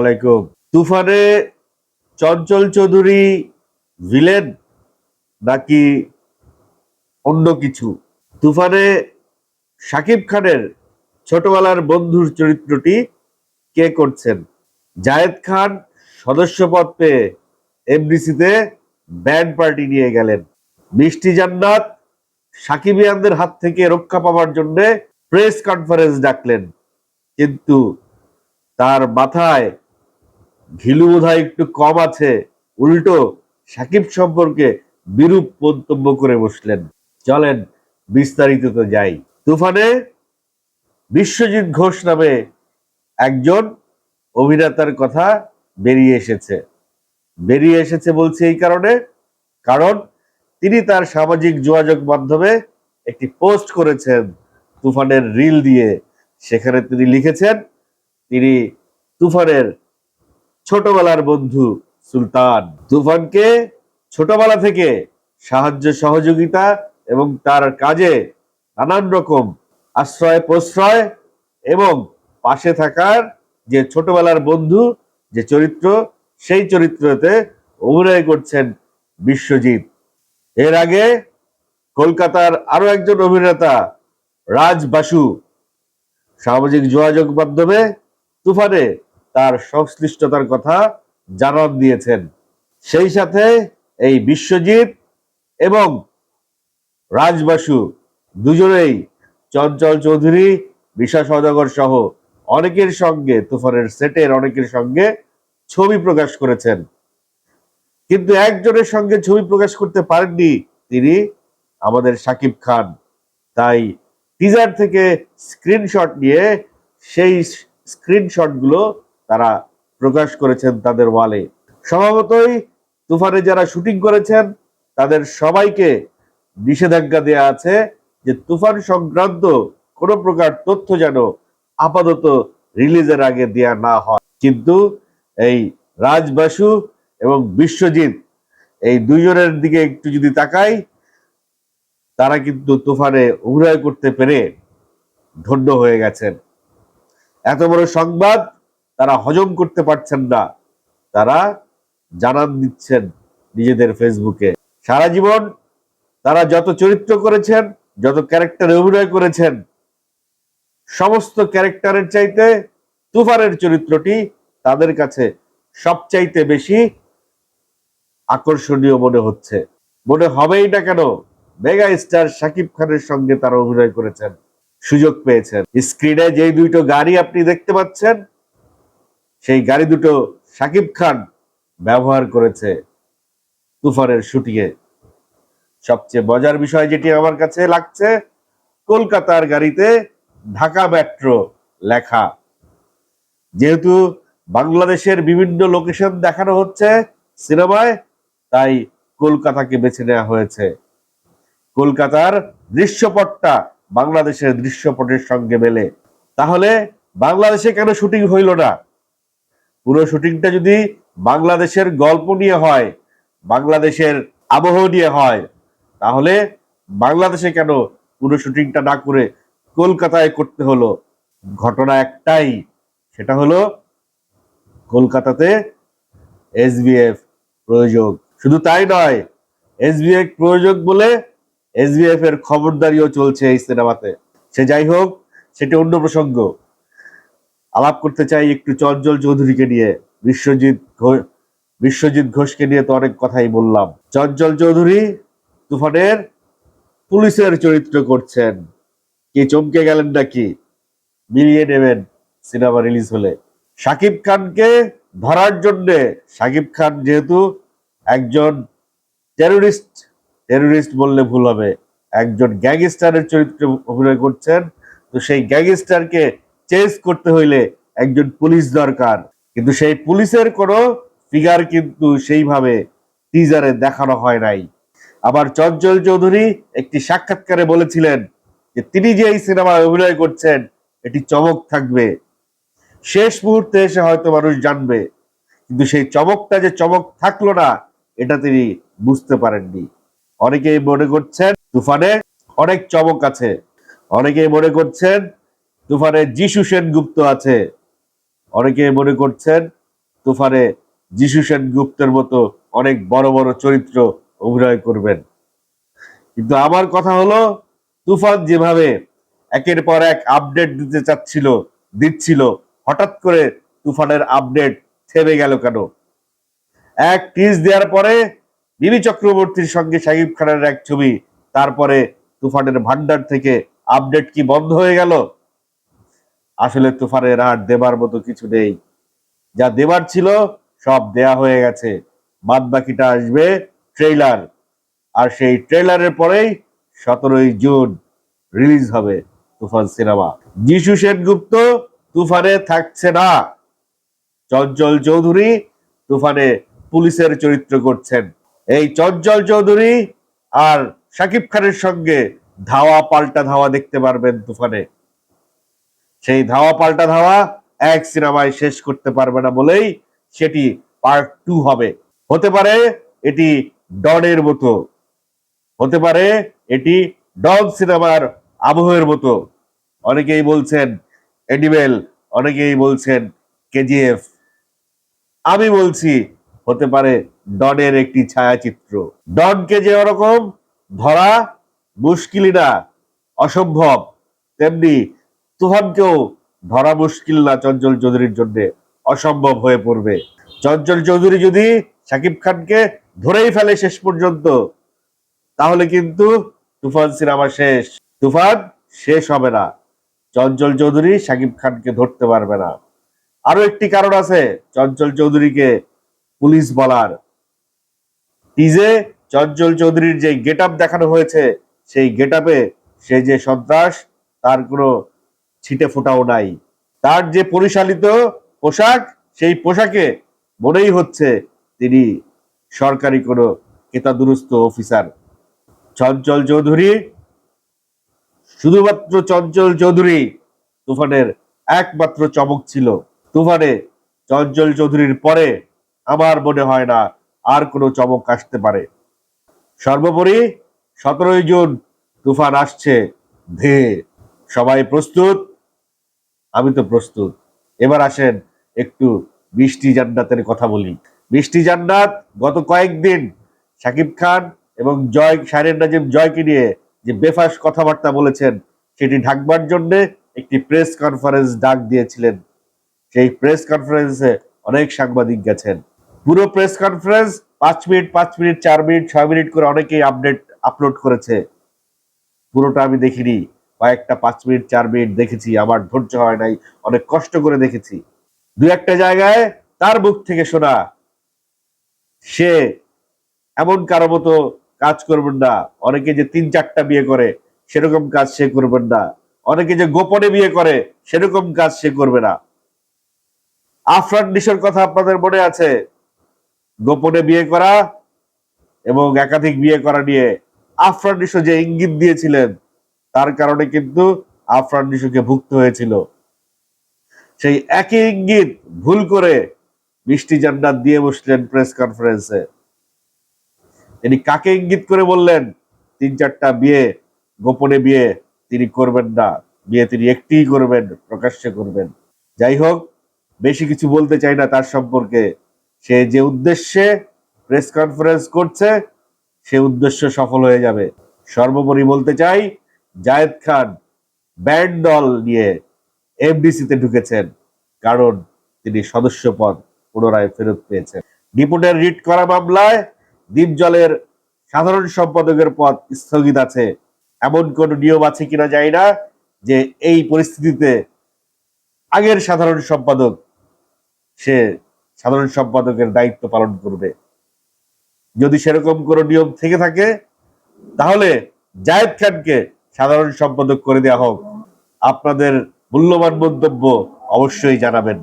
আলাইকুম। তুফানে চঞ্চল চৌধুরী ভিলেন নাকি অন্য কিছু? তুফানে সাকিব খানের ছোটবেলার বন্ধুর চরিত্রটি কে করছেন? জায়েদ খান সদস্যপদ পেয়ে এমডিসিতে ব্যান্ড পার্টি নিয়ে গেলেন। মিষ্টি জান্নাত সাকিবিয়ানদের হাত থেকে রক্ষা পাওয়ার জন্য প্রেস কনফারেন্স ডাকলেন। কিন্তু তার মাথায় ঘিলু বোধহয় একটু কম আছে। উল্টো সাকিব সম্পর্কে বিরূপ মন্তব্য করে বসলেন। চলেন, বিস্তারিত তো যাই। তুফানে বিশ্বজিৎ ঘোষ নামে একজন অভিনেতার কথা বেরিয়ে এসেছে। বেরিয়ে এসেছে বলছে এই কারণে, কারণ তিনি তার সামাজিক যোগাযোগ মাধ্যমে একটি পোস্ট করেছেন তুফানের রিল দিয়ে। সেখানে তিনি লিখেছেন তিনি তুফানের ছোটবেলার বন্ধু সুলতান। তুফানকে ছোটবেলা থেকে সাহায্য, সহযোগিতা এবং তার কাজে নানান রকম আশ্রয়, প্রশ্রয় এবং পাশে থাকার যে ছোটবেলার বন্ধু, যে চরিত্র, সেই চরিত্রতে অভিনয় করছেন বিশ্বজিৎ। এর আগে কলকাতার আরও একজন অভিনেতা রাজ বাসু সামাজিক যোগাযোগ মাধ্যমে তুফানে তার সংশ্লিষ্টতার কথা জানান দিয়েছেন। সেই সাথে এই বিশ্বজিৎ এবং রাজবাসু দুজনেই চঞ্চল চৌধুরী, বিশা সদাগর সহ অনেকের সঙ্গে তুফানের সেটের অনেকের সঙ্গে ছবি প্রকাশ করেছেন। কিন্তু একজনের সঙ্গে ছবি প্রকাশ করতে পারেননি তিনি, আমাদের সাকিব খান। তাই টিজার থেকে স্ক্রিনশট নিয়ে সেই স্ক্রিনশটগুলো তারা প্রকাশ করেছেন তাদের ওয়ালে। স্বভাবতই তুফানে যারা শুটিং করেছেন, তাদের সবাইকে নিষেধাজ্ঞা দেয়া আছে যে তুফান সংক্রান্ত কোনো প্রকার তথ্য যেন আপাতত রিলিজের আগে দেয়া না হয়। কিন্তু এই রাজ বাসু এবং বিশ্বজিৎ এই দুইজনের দিকে একটু যদি তাকাই, তারা কিন্তু তুফানে অভিনয় করতে পেরে ধন্য হয়ে গেছেন। এত বড় সংবাদ তারা হজম করতে পারছেন না। তারা জানান দিচ্ছেন নিজেদের ফেসবুকে। সারা জীবন তারা যত চরিত্র করেছেন, যত ক্যারেক্টারে অভিনয় করেছেন, সমস্ত ক্যারেক্টারের চাইতে তুফানের চরিত্রটি তাদের কাছে সবচাইতে বেশি আকর্ষণীয় মনে হচ্ছে। মনে হবেই না কেন, মেগা স্টার শাকিব খানের সঙ্গে তারা অভিনয় করেছেন। সুযোগ পেয়েছেন। স্ক্রিনে যেই দুইটো গাড়ি আপনি দেখতে পাচ্ছেন, সেই গাড়ি দুটো শাকিব খান ব্যবহার করেছে তুফানের শুটিংয়ে। সবচেয়ে মজার বিষয় যেটি আমার কাছে লাগছে, কলকাতার গাড়িতে ঢাকা মেট্রো লেখা। যেহেতু বাংলাদেশের বিভিন্ন লোকেশন দেখানো হচ্ছে সিনেমায়, তাই কলকাতাকে বেছে নেওয়া হয়েছে। কলকাতার দৃশ্যপটটা বাংলাদেশের দৃশ্যপটের সঙ্গে মেলে। তাহলে বাংলাদেশে কেন শুটিং হইল না? পুরো শুটিংটা যদি বাংলাদেশের গল্প নিয়ে হয়, বাংলাদেশের আবহ নিয়ে হয়, তাহলে বাংলাদেশে কেন পুরো শুটিংটা না করে কলকাতায় করতে হলো? ঘটনা একটাই, সেটা হলো কলকাতাতে এসবিএফ প্রয়োজক। শুধু তাই নয় এসবিএফ প্রয়োজক বলে এসবিএফ এর খবরদারিও চলছে এই সিনেমাতে। সে যাই হোক, সেটি অন্য প্রসঙ্গ। আলাপ করতে চাই একটু চঞ্চল চৌধুরীকে নিয়ে। বিশ্বজিৎ বিশ্বজিৎ ঘোষকে নিয়ে তো অনেক কথাই বললাম। চঞ্চল চৌধুরী তুফানের পুলিশের চরিত্র করছেন। কি চমকে গেলেন নাকি? মিলিয়ে নেবেন সিনেমা রিলিজ হলে। শাকিব খানকে ধরার জন্যে, শাকিব খান যেহেতু একজন টেরোরিস্ট টেরোরিস্ট বললে ভুল হবে। একজন গ্যাংস্টারের চরিত্রে অভিনয় করছেন, তো সেই গ্যাংস্টারকে চেস করতে হইলে একজন পুলিশ দরকার। কিন্তু সেই পুলিশের কোনো ফিগার কিন্তু সেইভাবে টিজারে দেখানো হয় নাই। আবার চঞ্চল চৌধুরী একটি সাক্ষাৎকারে বলেছিলেন যে, তিনি যে এই সিনেমায় অভিনয় করছেন, এটি চমক থাকবে। শেষ মুহূর্তে এসে হয়তো মানুষ জানবে। কিন্তু সেই চমকটা যে চমক থাকল না, এটা তিনি বুঝতে পারেননি। অনেকেই মনে করছেন তুফানে অনেক চমক আছে। অনেকেই মনে করছেন তুফানে যিশু সেনগুপ্ত আছে। অনেকে মনে করছেন তুফানে যিশু সেনগুপ্তের মতো অনেক বড় বড় চরিত্র অভিনয় করবেন। কিন্তু আমার কথা হলো, তুফান যেভাবে একের পর এক আপডেট দিতে চাচ্ছিল, দিচ্ছিল, হঠাৎ করে তুফানের আপডেট থেমে গেল কেন? এক টিজ দেওয়ার পরে বিবি চক্রবর্তীর সঙ্গে শাকিব খানের এক ছবি, তারপরে তুফানের ভান্ডার থেকে আপডেট কি বন্ধ হয়ে গেল? আসলে তুফানের আর দেবার মতো কিছু নেই। যা দেবার ছিল, সব দেয়া হয়ে গেছে। বাদ বাকিটা আসবে ট্রেইলার। আর সেই ট্রেলারের পরেই সতেরোই জুন রিলিজ হবে তুফান সিনেমা। যিশু সেনগুপ্ত তুফানে থাকছে না। চঞ্চল চৌধুরী তুফানে পুলিশের চরিত্র করছেন। এই চঞ্চল চৌধুরী আর শাকিব খানের সঙ্গে ধাওয়া পাল্টা ধাওয়া দেখতে পারবেন তুফানে। সেই ধাওয়া পাল্টা ধাওয়া এক সিনেমায় শেষ করতে পারবে না বলেই সেটি পার্ট টু হবে। হতে পারে এটি ডনের মতো। হতে পারে এটি ডন সিনেমার আবহের মতো। অনেকেই বলছেন এনিমেল, অনেকেই বলছেন কেজিএফ। আমি বলছি হতে পারে ডনের একটি ছায়াচিত্র। ডনকে যে ওরকম ধরা মুশকিলই না, অসম্ভব। তেমনি তুফানকেও ধরা মুশকিল না চঞ্চল চৌধুরীর জন্য, অসম্ভব হয়ে পড়বে। চঞ্চল চৌধুরী যদি শাকিব খানকে ধরেই ফেলে শেষ পর্যন্ত, তাহলে কিন্তু তুফান সিনেমা শেষ। তুফান শেষ হবে না। চঞ্চল চৌধুরী শাকিব খানকে ধরতে পারবে না। আরও একটি কারণ আছে চঞ্চল চৌধুরীকে পুলিশ বলার। টিজে চঞ্চল চৌধুরীর যে গেট দেখানো হয়েছে, সেই গেট সে যে সন্ত্রাস, তার কোনো ছিটে ফোটাও নাই। তার যে পরিচালিত পোশাক, সেই পোশাকে মনেই হচ্ছে তিনি সরকারি কোনো কেতাদুরস্ত অফিসার। চঞ্চল চৌধুরী, শুধুমাত্র চঞ্চল চৌধুরী তুফানের একমাত্র চমক ছিল। তুফানে চঞ্চল চৌধুরীর পরে আমার মনে হয় না আর কোনো চমক আসতে পারে। সর্বোপরি সতেরোই জুন তুফান আসছে ধে। সবাই প্রস্তুত? আমি তো প্রস্তুত। এবার আসেন একটু বৃষ্টি জান্নাতের কথা বলি। বৃষ্টি জান্নাত গত কয়েকদিন শাকিব খান এবং জয়, শাহরিয়ার নাজিম জয়কে নিয়ে যে বেফাস কথাবার্তা বলেছেন, সেটি ঢাকবার জন্যে একটি প্রেস কনফারেন্স ডাক দিয়েছিলেন। সেই প্রেস কনফারেন্সে অনেক সাংবাদিক গেছেন। পুরো প্রেস কনফারেন্স পাঁচ মিনিট পাঁচ মিনিট, চার মিনিট, ছয় মিনিট করে অনেকেই আপডেট আপলোড করেছে। পুরোটা আমি দেখিনি। কয়েকটা পাঁচ মিনিট, চার মিনিট দেখেছি। আমার ধৈর্য হয় নাই। অনেক কষ্ট করে দেখেছি। দু একটা জায়গায় তার মুখ থেকে শোনা, সে এমন কারও মতো কাজ করবেন না। অনেকে যে তিন চারটা বিয়ে করে, সেরকম কাজ সে করবেন না। অনেকে যে গোপনে বিয়ে করে, সেরকম কাজ সে করবে না। আফরান নিশোর কথা আপনাদের মনে আছে? গোপনে বিয়ে করা এবং একাধিক বিয়ে করা নিয়ে আফরান যে ইঙ্গিত দিয়েছিলেন, তার কারণে কিন্তু আফরান ভুগতে হয়েছিল। সেই একই ইঙ্গিত ভুল করে মিষ্টি জান্নাত দিয়ে বসলেন প্রেস কনফারেন্সে। তিনি কাকে ইঙ্গিত করে বললেন, তিন চারটা বিয়ে, গোপনে বিয়ে তিনি করবেন না। বিয়ে তিনি একটিই করবেন, প্রকাশ্যে করবেন। যাই হোক, বেশি কিছু বলতে চাই না তার সম্পর্কে। সে যে উদ্দেশ্যে প্রেস কনফারেন্স করছে, সে উদ্দেশ্য সফল হয়ে যাবে। সর্বোপরি বলতে চাই, জায়েদ খান ব্যান্ড দল নিয়ে এফডিসিতে ঢুকেছেন, কারণ তিনি সদস্য পদ পুনরায় ফেরত পেয়েছেন। ডিপুটের রিট করা মামলায় দ্বীপজলের সাধারণ সম্পাদকের পদ স্থগিত আছে। এমন কোন নিয়ম আছে কিনা যায় না, যে এই পরিস্থিতিতে আগের সাধারণ সম্পাদক সে সাধারণ সম্পাদকের দায়িত্ব পালন করবে। যদি সেরকম কোনো নিয়ম থেকে থাকে, তাহলে জায়েদ খানকে সাধারণ সম্পাদক করে দেওয়া হোক। আপনাদের মূল্যবান মন্তব্য অবশ্যই জানাবেন।